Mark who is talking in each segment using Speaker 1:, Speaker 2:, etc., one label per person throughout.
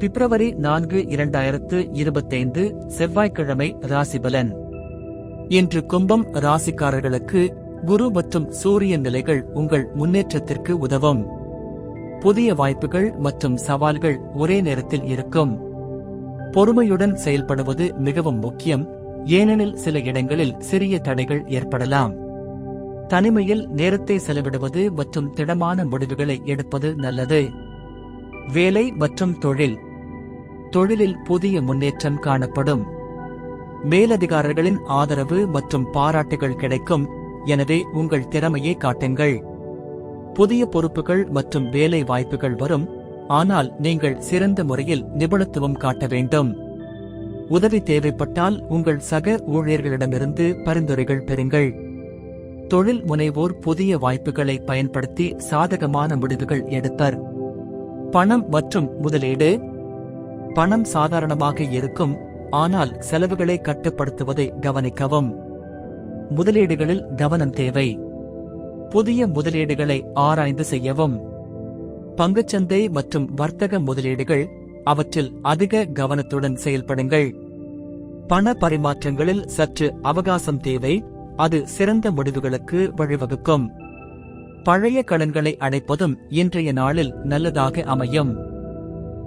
Speaker 1: பிப்ரவரி நான்கு இரண்டாயிரத்து இருபத்தைந்து செவ்வாய்க்கிழமை ராசிபலன் இன்று கும்பம் ராசிக்காரர்களுக்கு குரு மற்றும் சூரிய நிலைகள் உங்கள் முன்னேற்றத்திற்கு உதவும். புதிய வாய்ப்புகள் மற்றும் சவால்கள் ஒரே நேரத்தில் இருக்கும். பொறுமையுடன் செயல்படுவது மிகவும் முக்கியம் ஏனெனில் சில இடங்களில் சிறிய தடைகள் ஏற்படலாம். தனிமையில் நேரத்தை செலவிடுவது மற்றும் திடமான முடிவுகளை எடுப்பது நல்லது. வேலை மற்றும் தொழில் தொழிலில் புதிய முன்னேற்றம் காணப்படும். மேலதிகாரிகளின் ஆதரவு மற்றும் பாராட்டுகள் கிடைக்கும். எனவே உங்கள் திறமையை காட்டுங்கள். புதிய பொறுப்புகள் மற்றும் வேலை வாய்ப்புகள் வரும். ஆனால் நீங்கள் சிறந்த முறையில் நிபுணத்துவம் காட்ட வேண்டும். உதவி தேவைப்பட்டால் உங்கள் சக ஊழியர்களிடமிருந்து பரிந்துரைகள் பெறுங்கள். தொழில் முனைவோர் புதிய வாய்ப்புகளை பயன்படுத்தி சாதகமான முடிவுகள் எடுப்பர். பணம் மற்றும் முதலீடு பணம் சாதாரணமாக இருக்கும் ஆனால் செலவுகளை கட்டுப்படுத்துவதை கவனிக்கவும். முதலீடுகளில் கவனம் தேவை. புதிய முதலீடுகளை ஆராய்ந்து செய்யவும். பங்குச்சந்தை மற்றும் வர்த்தக முதலீடுகள் அவற்றில் அதிக கவனத்துடன் செயல்படுங்கள். பண பரிமாற்றங்களில் சற்று அவகாசம் தேவை அது சிறந்த முடிவுகளுக்கு வழிவகுக்கும். பழைய கடன்களை அடைப்பதும் இன்றைய நாளில் நல்லதாக அமையும்.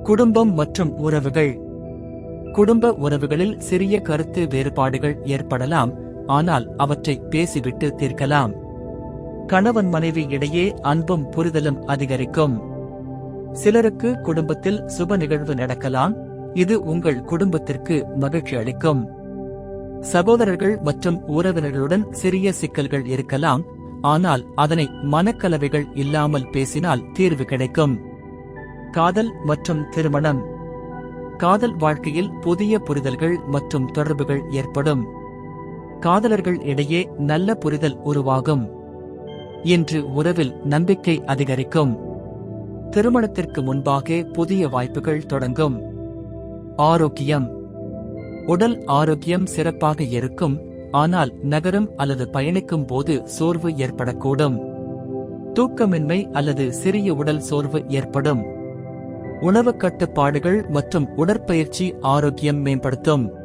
Speaker 1: குடும்பம் மற்றும் உறவுகள். குடும்ப உறவுகளில் சிறிய கருத்து வேறுபாடுகள் ஏற்படலாம் ஆனால் அவற்றை பேசிவிட்டு தீர்க்கலாம். கணவன் மனைவி இடையே அன்பும் புரிதலும் அதிகரிக்கும். சிலருக்கு குடும்பத்தில் சுப நிகழ்வு நடக்கலாம் இது உங்கள் குடும்பத்திற்கு மகிழ்ச்சி அளிக்கும். சகோதரர்கள் மற்றும் உறவினர்களுடன் சிறிய சிக்கல்கள் இருக்கலாம் ஆனால் அதனை மனக்கலவைகள் இல்லாமல் பேசினால் தீர்வு கிடைக்கும். காதல் மற்றும் திருமணம். காதல் வாழ்க்கையில் புதிய புரிதல்கள் மற்றும் தொடர்புகள் ஏற்படும். காதலர்கள் இடையே நல்ல புரிதல் உருவாகும். இன்று உறவில் நம்பிக்கை அதிகரிக்கும். திருமணத்திற்கு முன்பாக புதிய வாய்ப்புகள் தொடங்கும். ஆரோக்கியம். உடல் ஆரோக்கியம் சிறப்பாக இருக்கும். ஆனால் நகரம் அல்லது பயணிக்கும் போது சோர்வு ஏற்படக்கூடும். தூக்கமின்மை அல்லது சிறிய உடல் சோர்வு ஏற்படும். உணவு கட்டுப்பாடுகள் மற்றும் உடற்பயிற்சி ஆரோக்கியம் மேம்படுத்தும்.